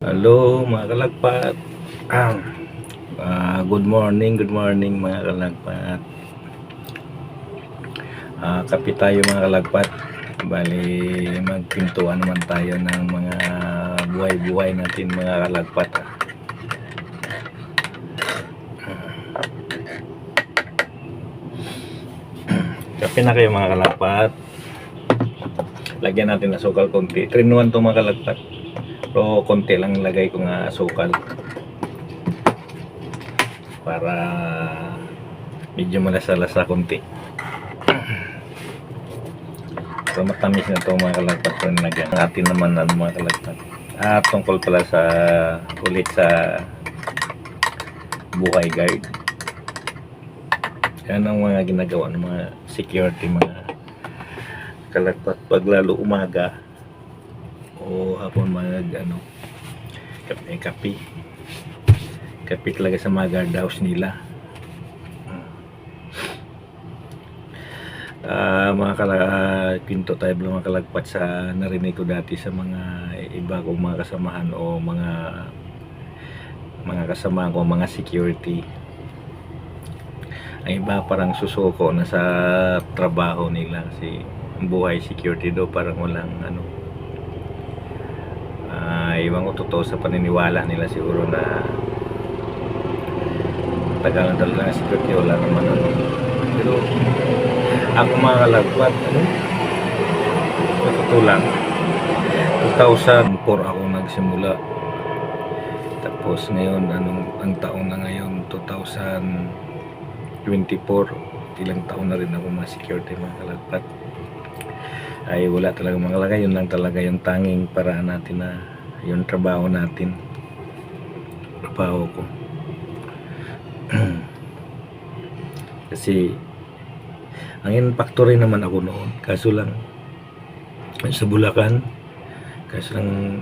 Hello mga kalagpat. Ah, ah, good morning, good morning mga kalagpat. Ah, kape tayo mga kalagpat. Bali magpintuan naman tayo ng mga buhay-buhay natin mga kalagpat. Kape na kayo mga kalagpat. Lagyan natin ng sukal konti. Trinuan to mga kalagpat. Pero konti lang lagay ko nga asukal. Para medyo malasa-lasa konti. So matamis na to mga kalagpat ko nilagyan. Atin naman ano mga kalagpat. At tungkol pala sa ulit sa buhay guard. Yan ang mga ginagawa ng mga security mga kalagpat pag lalo umaga o hapon mag ano kape kape. Kape talaga sa mga guard house nila. Ah, mga kala pinto tayo mga kalagpat sa narinig ko dati sa mga iba kong mga kasamahan o mga mga kasama ko mga security. Ang iba parang susuko na sa trabaho nila kasi buhay security daw parang walang ano ah iwan ko totoo sa paniniwala nila siguro na tagal na talaga ng security wala naman ano pero ako mga kalagpat ano totoo lang 2004 ako nagsimula. Tapos ngayon anong ang taon na ngayon 2024 ilang taon na rin ako mga security mga kalagpat ay wala talaga mga kalagay yun lang talaga yung tanging paraan natin na yung trabaho natin. Trabaho ko. Kasi ang in factory naman ako noon kaso lang sa Bulacan kaso lang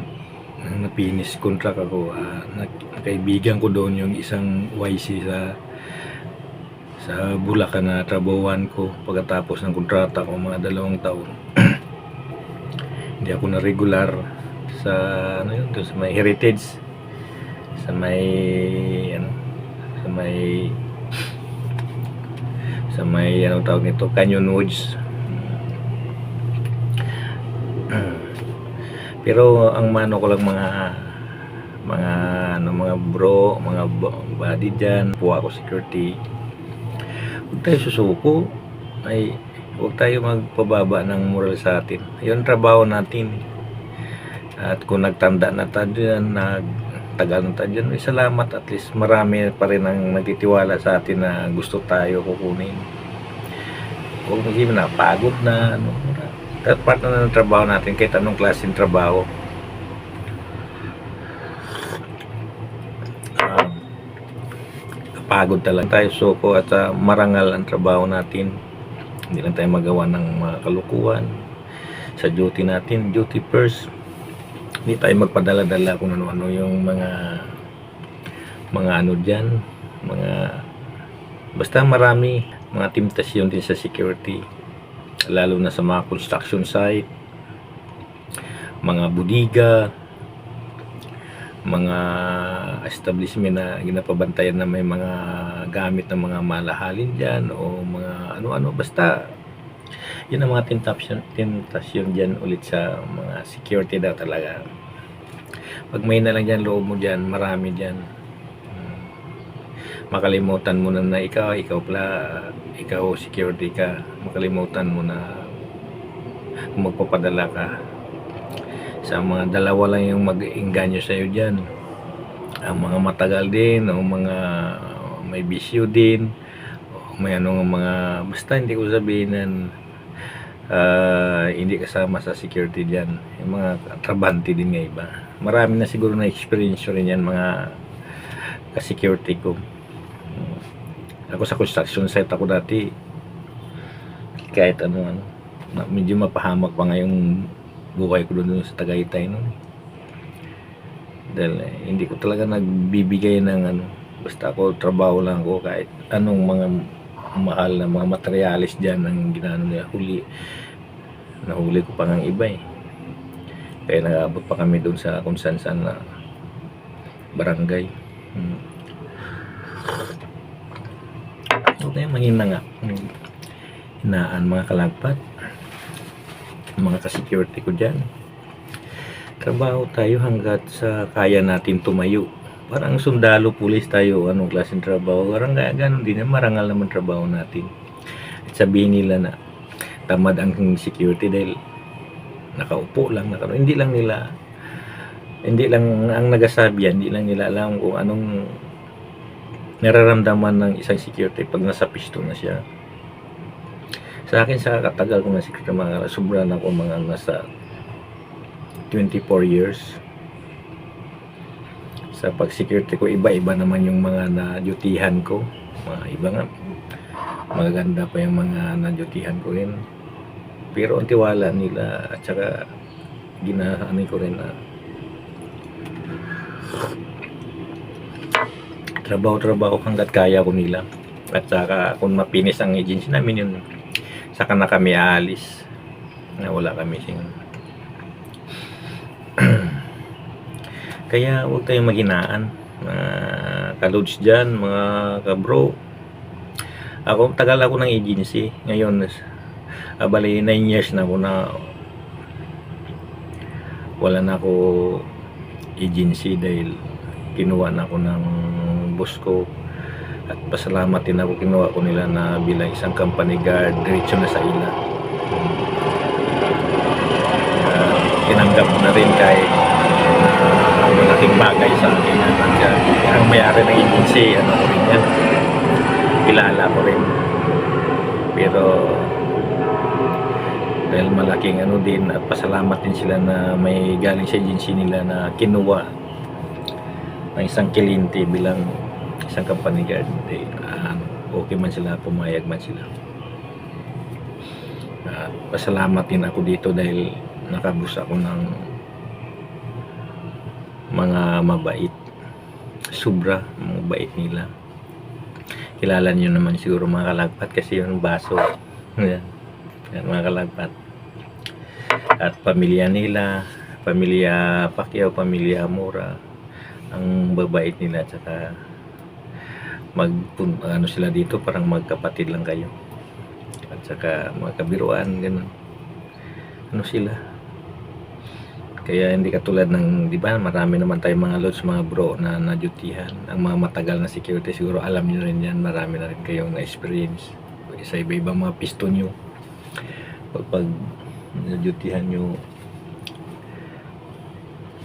nang napinis contract ako ah, nag- kaibigan ko doon yung isang YC sa sa Bulacan na trabawan ko. Pagkatapos ng kontrata ko mga dalawang taon hindi ako na regular sa ano yun? Doon sa may heritage. Sa may ano? Sa may sa may ano tawag nito? Canyon Woods. Pero ang mano ko lang mga mga ano mga bro mga body dyan po ako security. Huwag tayo susuko. Ay huwag tayo magpababa ng moral sa atin. Yun trabaho natin at kung nagtanda na tayo dyan nagtagal na tayo dyan ay salamat. At least marami pa rin ang nagtitiwala sa atin na gusto tayo kukunin. Huwag mo na pagod na ano at part na ng trabaho natin kahit anong klaseng trabaho. Um, pagod talaga tayo suko at ah, marangal ang trabaho natin. Hindi lang tayo magawa ng mga kalukuhan. Sa duty natin duty first hindi tayo magpadala-dala kung ano-ano yung mga mga ano dyan. Mga basta marami mga temptasyon din sa security. Lalo na sa mga construction site mga budiga mga establishment na ginapabantayan na may mga gamit ng mga malahalin dyan o mga ano-ano. Basta yun ang mga tentasyon, tentasyon dyan ulit sa mga security daw talaga. Pag may na lang dyan loob mo dyan marami dyan. Hmm. makalimutan mo na na ikaw ikaw pala ikaw security ka. Makalimutan mo na magpapadala ka. Sa mga dalawa lang yung mag-inganyo sa'yo dyan. Ang mga matagal din o mga may bisyo din o may ano mga basta hindi ko sabihin ah, hindi kasama sa security dyan. Yung mga trabante din nga iba. Marami na siguro na experience rin yan mga ka-security ko. Ako sa construction site ako dati kahit ano ano na, medyo mapahamak pa nga yung buhay ko doon sa Tagaytay noon. Dahil eh, hindi ko talaga nagbibigay ng ano basta ako trabaho lang ako kahit anong mga mahal na mga materialis dyan ang ginano nila huli nahuli ko pa ng iba eh kaya nag-abot pa kami doon sa kung na barangay. Hmm. Huwag kayong manghina nga. Hmm. Hinaan mga kalagpat. Mga ka-security ko dyan. Trabaho tayo hanggat sa kaya natin tumayo. Parang sundalo, pulis tayo, anong klaseng trabaho. Parang kaya ganun din, marangal naman trabaho natin. At sabihin nila na tamad ang security dahil nakaupo lang, naka, hindi lang nila hindi lang ang nagasabi hindi lang nila alam kung anong nararamdaman ng isang security pag nasa pisto na siya. Sa akin, sa katagal ko na security, mga sobra na ako mga nasa 24 years. Sa pag-security ko, iba-iba naman yung mga na-dutihan ko. Mga iba nga, magaganda pa yung mga na-dutihan ko rin. Pero ang tiwala nila at saka ginaano ko rin na trabaho-trabaho hanggat kaya ko nila. At saka kung mapinis ang agency namin yun, saka na kami aalis. Na wala kami sing Kaya huwag tayong maghinaan. Mga kalods dyan, mga kabro. Ako, tagal ako ng agency. Ngayon, abali 9 years na ako na wala na ako agency dahil kinuha na ako ng boss ko at pasalamat din ako kinuha ko nila na bilang isang company guard diretso na sa ila uh, tinanggap na rin uh, malaking bagay sa akin. Nandiyan ang mayari ng agency ano ko rin yan kilala ko rin. Pero dahil malaking ano din at pasalamat din sila na may galing sa agency nila na kinuha ng isang kilinti bilang isang company guard. Ah, okay man sila pumayag man sila. At pasalamat din ako dito dahil nakabus ako ng mga mabait. Sobra mga bait nila. Kilala niyo naman siguro mga kalagpat kasi yung baso. Yan. Mga kalagpat. At pamilya nila pamilya Pacquiao pamilya Mora ang babait nila at saka mag ano sila dito parang magkapatid lang kayo. At saka magkabiruan ganun. Ano sila kaya hindi katulad ng di ba marami naman tayong mga lods mga bro na nadutihan. Ang mga matagal na security siguro alam niyo rin yan marami na rin kayong na experience sa iba-ibang mga piston nyo. Pag, pag nadutihan nyo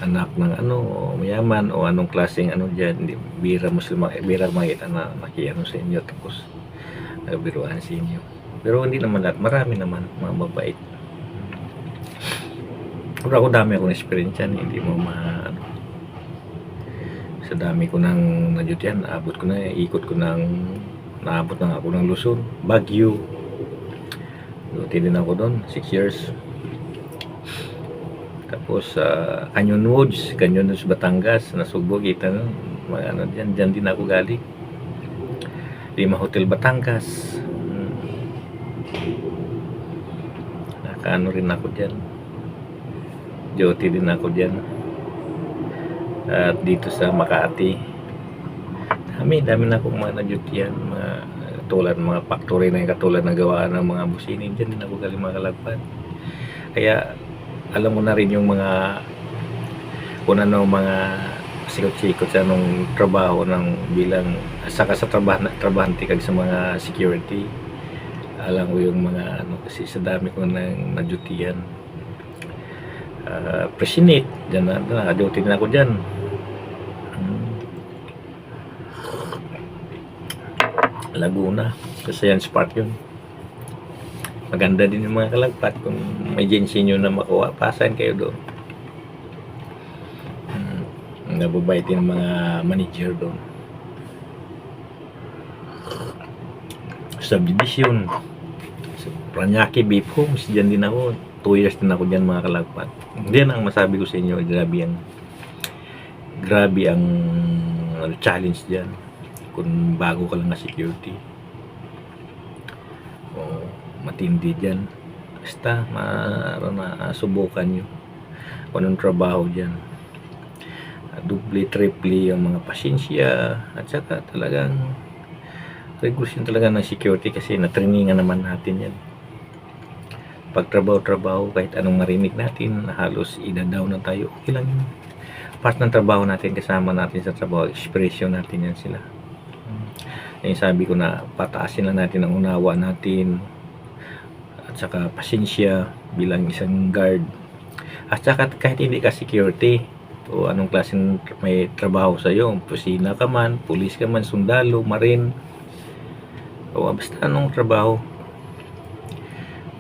anak ng ano mayaman o anong klaseng ano dyan hindi, bira muslim bira makita na nakiano sa inyo tapos nagbiruan sa inyo. Pero hindi naman lahat marami naman mga mabait pero ako dami akong experience yan hindi mo ma sa dami ko nang nadutihan naabot ko na ikot ko nang naabot na ako ng Luzon Baguio Duty din ako doon 6 years tapos sa Canyon Woods, Canyon Woods, Batangas, Nasugbo, kita no? Mga ano dyan, dyan din ako galing. Lima Hotel Batangas. Hmm. Nakaano rin ako dyan. Duty din ako dyan. At dito sa Makati. Dami, dami na akong mga na-duty-yan. Mga, tulad mga factory na yung katulad na gawaan ng mga businin. Dyan din ako galing mga kalagpan. Kaya alam mo na rin yung mga kung ano mga sikot-sikot sa anong trabaho ng bilang saka sa trabahante kag sa mga security alam ko yung mga ano kasi sa dami ko nang nadutihan uh, presinate dyan na nakaduty na ako dyan hmm. Laguna. Kasi yan Spark yun. Maganda din yung mga kalagpat kung agency nyo na makuha. Pasan kayo doon. Hmm, nababait din mga manager doon. Subdivision so, Pranyaki Beef Homes dyan din ako 2 years din ako dyan mga kalagpat. Yan ang masabi ko sa inyo grabe ang grabe ang ano, challenge dyan. Kung bago ka lang na security. O matindi dyan. Basta ma, ma subukan nyo. Kung anong trabaho dyan. Doble, triple yung mga pasensya. At saka talagang regulation talaga ng security kasi natrainingan naman natin yan pag trabaho-trabaho kahit anong marinig natin halos idadaw na tayo. Okay lang yun. Part ng trabaho natin kasama natin sa trabaho expression natin yan sila. Yung sabi ko na pataasin lang natin ang unawa natin at saka pasensya bilang isang guard. At saka kahit hindi ka security o anong klaseng may trabaho sa iyo, pusina ka man, pulis ka man, sundalo, marin, o basta anong trabaho,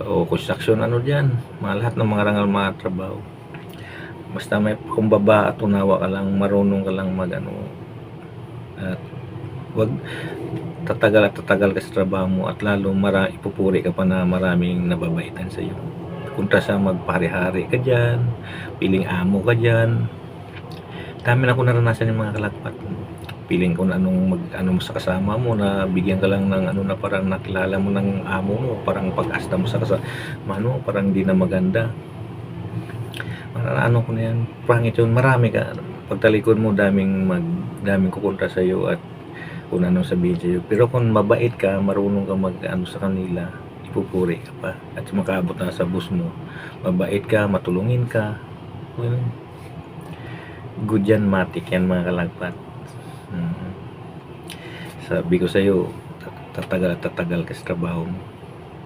o construction, ano dyan, mga lahat ng mga rangal mga trabaho. Basta may kumbaba at unawa ka lang, marunong ka lang mag ano, at wag tatagal at tatagal ka sa trabaho mo at lalo mara, ipupuri ka pa na maraming nababaitan sa iyo. Kuntra sa magpare-hari ka dyan, piling amo ka dyan, dami na ko naranasan yung mga kalakpat. Piling ko na anong mag, ano sa kasama mo na bigyan ka lang ng ano na parang nakilala mo ng amo mo, parang pag-asta mo sa kasama, ano, parang di na maganda. Ano ko na yan, pangit yun, marami ka. Pagtalikod mo, daming mag, daming kukontra sa iyo at kung anong sabihin sa iyo. Pero kung mabait ka, marunong ka mag ano sa kanila, ipupuri ka pa. At makaabot na sa bus mo, mabait ka, matulungin ka. Well, good yan matik yan mga kalagpat Mhm. sabi ko sa'yo tatagal at tatagal ka sa trabaho mo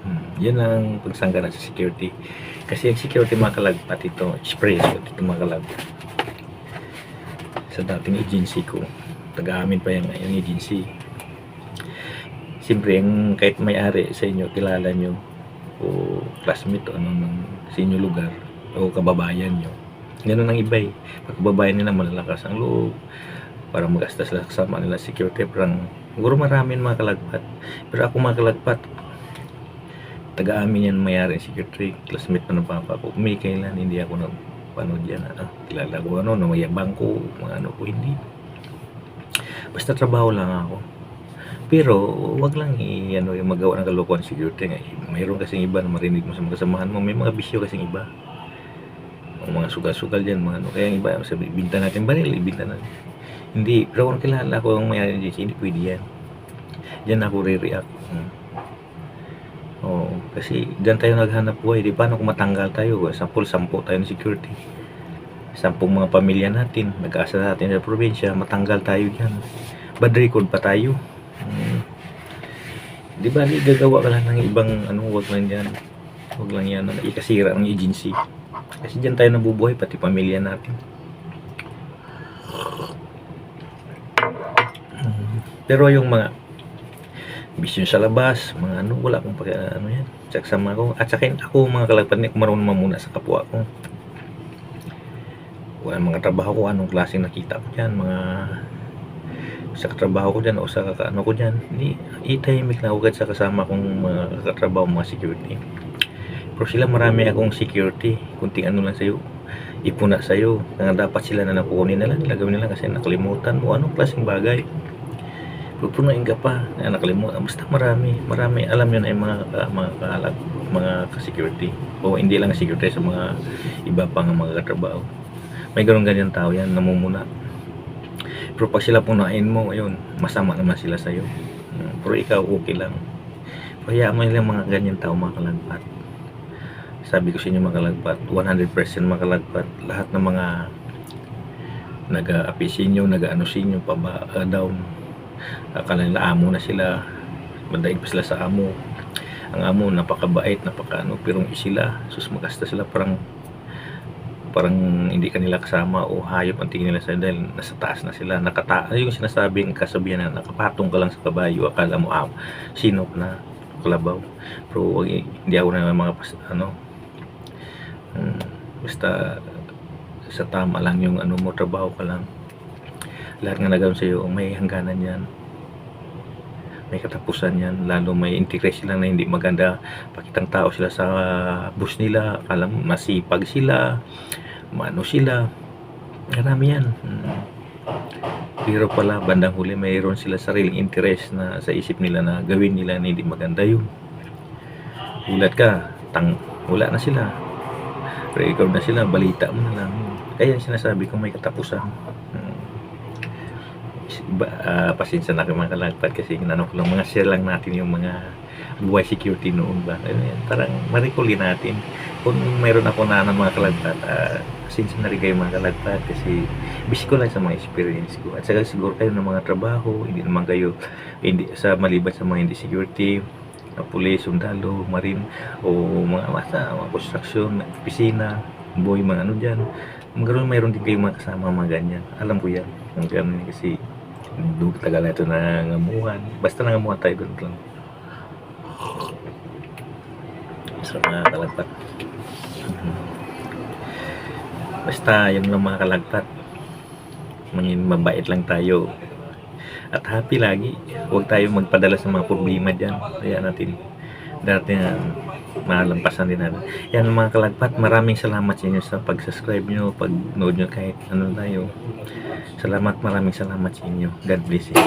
Hmm, yan ang pagsanggaran sa security kasi ang security mga kalagpat ito express ko ito mga kalagpat sa dating agency ko taga-amin pa yung, yung agency siyempre yung kahit may-ari sa inyo kilala nyo o classmate o ano ng sa inyo lugar o kababayan nyo Ganun ang iba eh. Pag kababayan nila malalakas ang loob. Parang mag-asta sila kasama nila security. Parang, siguro marami yung mga kalagpat. Pero ako mga kalagpat, taga-amin yan mayari security. Classmate pa ng papa ko. May kailan hindi ako na panood yan. Ano, kilala ko ano, na mayabang ko, mga ano ko, hindi. Basta trabaho lang ako. Pero, wag lang i, ano, yung magawa ng kalokohan security. Nga. Mayroon kasing iba na marinig mo sa mga kasamahan mo. May mga bisyo kasing iba mga sugal-sugal dyan, mga ano. Kaya yung iba, sabi, binta natin baril, ibinta natin. Hindi, pero kung kilala ko ang mayari ng hindi pwede yan. Diyan ako re-react. Hmm. Oo, kasi diyan tayo naghanap buhay. Di paano kung matanggal tayo? Sampul, sampu tayo ng security. Sampung mga pamilya natin, nag-asa natin sa probinsya, matanggal tayo dyan. Bad record pa tayo. Hmm. Di ba, gagawa ka lang ng ibang ano, wag lang yan. Wag lang yan, ano, ikasira ng agency. Kasi dyan tayo nabubuhay, pati pamilya natin. Pero yung mga bisyon sa labas, mga ano, wala akong pag ano yan. Saksama ko. At saka ako, mga kalagpan, hindi ko marunong mamuna sa kapwa ko. Wala mga trabaho ko, anong klaseng nakita ko dyan, mga sa katrabaho ko dyan o sa ano ko dyan, hindi, itahimik na agad sa kasama kong mga katrabaho, mga security. Pero sila marami akong security. Kunting ano lang sa'yo. Ipuna sa'yo. Na dapat sila na nakukunin nila. Nila gawin nila kasi nakalimutan mo. Anong klaseng bagay? Pupunuin ka pa. Na nakalimutan. Basta marami. Marami. Alam yun ay mga, ka- mga kaalag. Mga ka-security. O hindi lang security sa mga iba pang mga katrabaho. May ganun ganyan tao yan. Namumuna. Pero pag sila punain mo, ayun, masama naman sila sa'yo. Hmm, Pero ikaw, okay lang. Kaya mo yung mga ganyan tao mga kalagpat sabi ko sa inyo mga kalagpat 100% mga kalagpat lahat ng mga nag-aapi sa inyo nag-ano sa inyo paba uh, down akala nila amo na sila. Madaig pa sila sa amo. Ang amo napakabait napaka ano pero sila sus magasta sila. Parang parang hindi kanila kasama o hayop ang tingin nila sa dahil nasa taas na sila. Nakata yung sinasabing kasabihan na nakapatong ka lang sa kabayo akala mo ah, sino ka na kalabaw. Pero hindi ako na mga ano Hmm, basta sa tama lang yung ano mo, trabaho ka lang. Lahat nga nagawin sa'yo, may hangganan yan. May katapusan yan. Lalo may integration lang na hindi maganda. Pakitang tao sila sa bus nila. Akala mo, masipag sila. Mano sila. Marami yan. Hmm. Pero pala, bandang huli, mayroon sila sariling interest na sa isip nila na gawin nila na hindi maganda yun. Ulat ka, tang, wala na sila record na sila, balita mo na lang. Kaya sinasabi ko may katapusan. Ah, pasensya na kayo mga kalagpat kasi inano ko lang mga share lang natin yung mga buhay security noon ba. Ayun, parang marikuli natin. Kung mayroon ako na ng mga kalagpat, ah, pasensya na rin kayo mga kalagpat kasi bis ko lang sa mga experience ko. At saka siguro kayo ng mga trabaho, hindi naman kayo hindi sa maliban sa mga hindi security, na pulis, sundalo, marine, o mga masa, mga construction, opisina, boy, mga ano dyan. Magkaroon mayroon din kayong mga kasama mga ganyan. Alam ko yan. Ang kasi tagal na ito nangamuhan. Basta nangamuhan tayo ganun lang. Sa mga kalagpat. Mhm. Basta yun lang mga kalagpat. Mangin mabait lang tayo. At happy lagi. Huwag tayo magpadala sa mga problema dyan. Kaya natin dati na malampasan din natin. Yan mga kalagpat, maraming salamat sa inyo sa pag-subscribe nyo, pag-nood nyo kahit ano tayo. Salamat, maraming salamat sa inyo. God bless you.